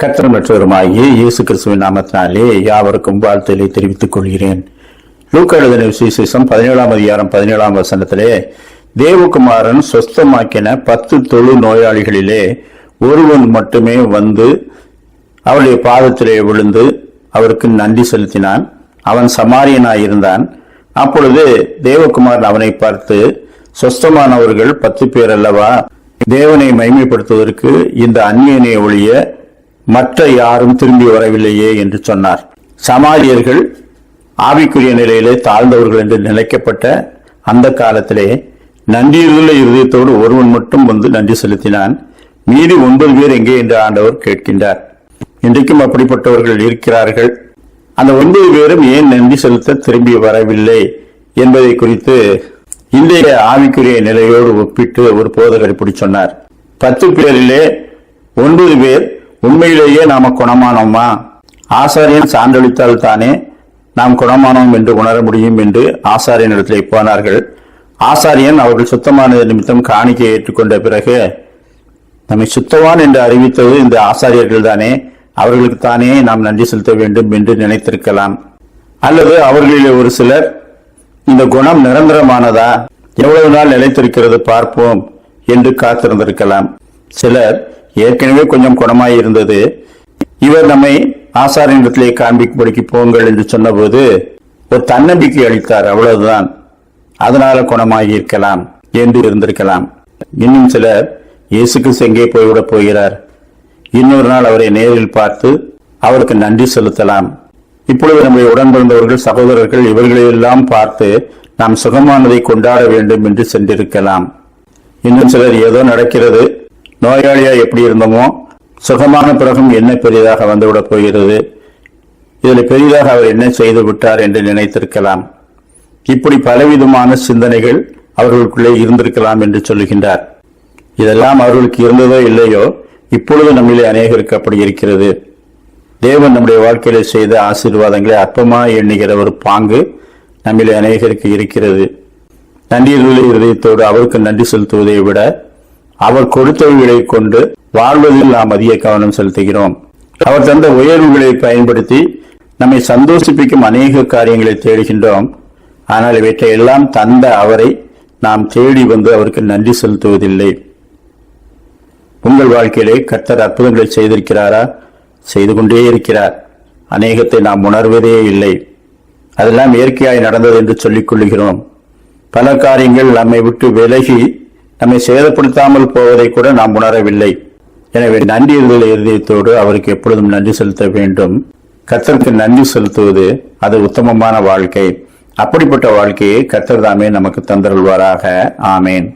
கர்த்தர் மற்றவருமாகிய இயேசு கிறிஸ்துவின் நாமத்தினாலே யாவருக்கும் வாழ்த்தலை தெரிவித்துக் கொள்கிறேன். லூக்கா எழுதின விசேஷம் பதினேழாம் அதிகாரம் பதினேழாம் வசனத்திலே தேவகுமாரன் சொஸ்தமாக்கின பத்து தொழு நோயாளிகளிலே ஒருவன் மட்டுமே வந்து அவருடைய பாதத்திலே விழுந்து அவருக்கு நன்றி செலுத்தினான். அவன் சமாரியனாயிருந்தான். அப்பொழுது தேவகுமாரன் அவனை பார்த்து சொஸ்தமானவர்கள் பத்து பேர் அல்லவா? தேவனை மைமைப்படுத்துவதற்கு இந்த அந்நியனை ஒழிய மற்ற யாரும் திரும்பி வரவில்லையே என்று சொன்னார். சமாரியர்கள் ஆவிக்குரிய நிலையிலே தாழ்ந்தவர்கள் என்று நினைக்கப்பட்ட அந்த காலத்திலே நன்றியுள்ள இருதயத்தோடு ஒருவன் மட்டும் வந்து நன்றி செலுத்தினான். மீதி ஒன்பது பேர் எங்கே என்று ஆண்டவர் கேட்கின்றார். இன்றைக்கும் அப்படிப்பட்டவர்கள் இருக்கிறார்கள். அந்த ஒன்பது பேரும் ஏன் நன்றி செலுத்த திரும்பி வரவில்லை என்பதை குறித்து இன்றைய ஆவிக்குரிய நிலையோடு ஒப்பிட்டு ஒரு போதகர் இப்படி சொன்னார். பத்து பேரிலே ஒன்பது பேர் உண்மையிலேயே நாம குணமானோமா? ஆசாரியன் சான்றளித்தால் தானே நாம் குணமானோம் என்று உணர முடியும் என்று ஆசாரியனிடத்திலே போனார்கள். ஆசாரியன் அவர்கள் சுத்தமான நிமித்தம் காணிக்கை ஏற்றுக்கொண்ட பிறகு நம்மை சுத்தவான் என்று அறிவித்தது இந்த ஆசாரியர்கள் தானே. அவர்களுக்கு தானே நாம் நன்றி செலுத்த வேண்டும் என்று நினைத்திருக்கலாம். அல்லது அவர்களில் ஒரு சிலர் இந்த குணம் நிரந்தரமானதா? எவ்வளவு நாள் நிலைத்திருக்கிறது பார்ப்போம் என்று காத்திருந்திருக்கலாம். சிலர் ஏற்கனவே கொஞ்சம் குணமாய் இருந்தது. இவர் நம்மை ஆசாரியனிடத்திலே காண்பிக்கும்படிக்கு போங்கள் என்று சொன்னபோது ஒரு தன்னம்பிக்கை அளித்தார். அவ்வளவுதான். அதனால குணமாகி இருக்கலாம் என்று இருந்திருக்கலாம். இன்னும் சிலர் இயேசுக்கு செங்கே போய்விடப் போகிறார்? இன்னொரு நாள் அவரை நேரில் பார்த்து அவருக்கு நன்றி செலுத்தலாம். இப்பொழுது நம்முடைய உடன் பிறந்தவர்கள் சகோதரர்கள் இவர்களையெல்லாம் பார்த்து நாம் சுகமானதை கொண்டாட வேண்டும் என்று சென்றிருக்கலாம். இன்னும் சிலர் ஏதோ நடக்கிறது நோயாளியா எப்படி இருந்தோமோ சுகமான பிறகும் என்ன பெரிதாக வந்துவிடப் போகிறது? இதில் பெரிதாக அவர் என்ன செய்து விட்டார் என்று நினைத்திருக்கலாம். இப்படி பலவிதமான சிந்தனைகள் அவர்களுக்குள்ளே இருந்திருக்கலாம் என்று சொல்லுகின்றார். இதெல்லாம் அவர்களுக்கு இருந்ததோ இல்லையோ இப்பொழுது நம்மிலே அநேகருக்கு அப்படி இருக்கிறது. தேவன் நம்முடைய வாழ்க்கையில செய்த ஆசீர்வாதங்களை அற்பமாக எண்ணுகிற ஒரு பாங்கு நம்மிலே அநேகருக்கு இருக்கிறது. நன்றியுள்ள இருதயத்தோடு அவருக்கு நன்றி செலுத்துவதை விட அவர் கொடுத்தவைகளை கொண்டு வாழ்வதில் நாம் அதிக கவனம் செலுத்துகிறோம். அவர் தந்த உயர்வுகளை பயன்படுத்தி நம்மை சந்தோஷிப்பிக்கும் அநேக காரியங்களை தேடுகின்றோம். ஆனால் இவற்றை எல்லாம் தந்த அவரை நாம் தேடி வந்து அவருக்கு நன்றி செலுத்துவதில்லை. உங்கள் வாழ்க்கையிலே கர்த்தர் அற்புதங்களை செய்திருக்கிறாரா? செய்து கொண்டே இருக்கிறார். அநேகத்தை நாம் உணர்வதே இல்லை. அதெல்லாம் இயற்கையாய் நடந்தது என்று சொல்லிக் கொள்ளுகிறோம். பல காரியங்கள் நம்மை விட்டு விலகி நம்மை சேதப்படுத்தாமல் போவதை கூட நாம் உணரவில்லை. எனவே நன்றி இருதயத்தோடு அவருக்கு எப்பொழுதும் நன்றி செலுத்த வேண்டும். கத்தருக்கு நன்றி செலுத்துவது அது உத்தமமான வாழ்க்கை. அப்படிப்பட்ட வாழ்க்கையை கத்தர் தாமே நமக்கு தந்தருள்வாராக. ஆமேன்.